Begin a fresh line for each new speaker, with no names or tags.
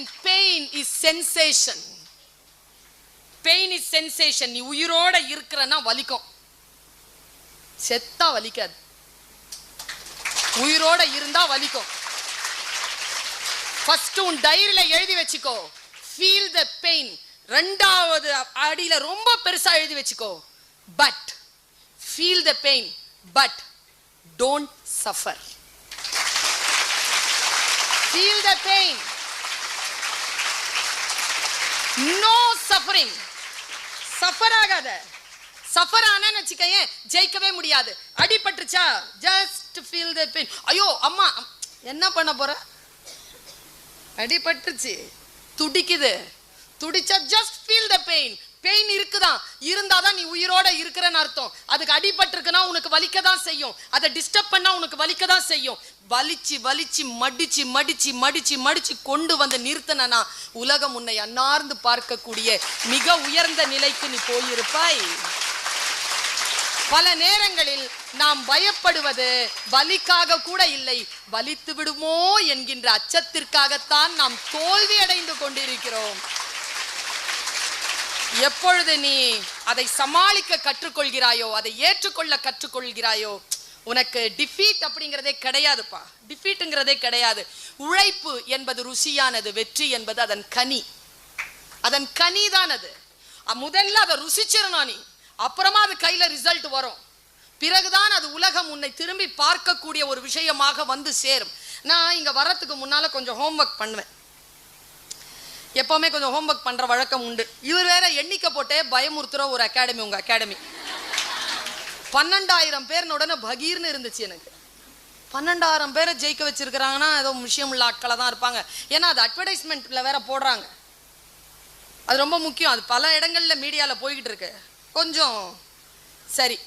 And pain is sensation pain is sensation நீ உயிரோட இருக்கிறன்னா வலிக்கும். செத்தா வலிக்காது. உயிரோட இருந்தா வலிக்கும். ஃபர்ஸ்ட் உன் டைரியில எழுதி வச்சுக்கோ. ஃபீல் த பெயின் ரெண்டாவது அடியில ரொம்ப பெருசா எழுதி வச்சுக்கோ. But feel the pain but don't suffer feel the pain no suffering suffer ஆகாத. சஃபர் ஆனேன்னு வச்சுக்கயேன் ஜெயிக்கவே முடியாது. அடிபட்டுச்சா ஜஸ்ட் ஃபீல் த பெயின் ஐயோ அம்மா என்ன பண்ண போற? அடிபட்டுச்சு துடிக்குது. துடிச்சா just feel the pain pain இருக்குதான். இருந்தாதான் நீ உயிரோட இருக்கிறன்னு அர்த்தம். அதுக்கு அடிபட்டிருக்குன்னா உனக்கு வலிக்க தான் செய்யும். அதை டிஸ்டர்ப் பண்ணா உனக்கு வலிக்க தான் செய்யும். வலிச்சு வலிச்சு மடிச்சு மடிச்சு மடிச்சு மடிச்சு கொண்டு வந்து நிறுத்தினா உலகம் உன்னை அன்னார்ந்து பார்க்கக்கூடிய மிக உயர்ந்த நிலைக்கு நீ போயிருப்பாய். பல நேரங்களில் நாம் பயப்படுவது வலிக்காக கூட இல்லை. வலித்து விடுமோ என்கின்ற அச்சத்திற்காகத்தான் நாம் தோல்வி அடைந்து கொண்டிருக்கிறோம். எப்பொழுது நீ அதை சமாளிக்க கற்றுக்கொள்கிறாயோ அதை ஏற்றுக்கொள்ள கற்றுக்கொள்கிறாயோ உனக்கு டிஃபீட் அப்படிங்கிறதே கிடையாதுப்பா. டிஃபீட்டுங்கிறதே கிடையாது. உழைப்பு என்பது ருசியானது வெற்றி என்பது அதன் கனி. அதன் கனி தான் அது முதல்ல அதை ருசிச்சிடணும் நீ. அப்புறமா அது கையில ரிசல்ட் வரும். பிறகுதான் அது உலகம் உன்னை திரும்பி பார்க்கக்கூடிய ஒரு விஷயமாக வந்து சேரும். நான் இங்க வர்றதுக்கு முன்னால கொஞ்சம் ஹோம்ஒர்க் பண்ணுவேன். எப்பவுமே கொஞ்சம் ஹோம்ஒர்க் பண்ற வழக்கம் உண்டு. இவர் வேற எண்ணிக்கை போட்டே பயமுறுத்துற ஒரு அகாடமி உங்க அகாடமி பன்னெண்டாயிரம் பேர் உடனே பகீர்னு இருந்துச்சு எனக்கு. பன்னெண்டாயிரம் பேரை ஜெயிக்க வச்சிருக்கிறாங்கன்னா ஏதோ விஷயம் உள்ள ஆட்களை தான் இருப்பாங்க. ஏன்னா அது அட்வர்டைஸ்மெண்ட்ல வேற போடுறாங்க. அது ரொம்ப முக்கியம். அது பல இடங்கள்ல மீடியால போய்கிட்டு இருக்கு. கொஞ்சம் சரி.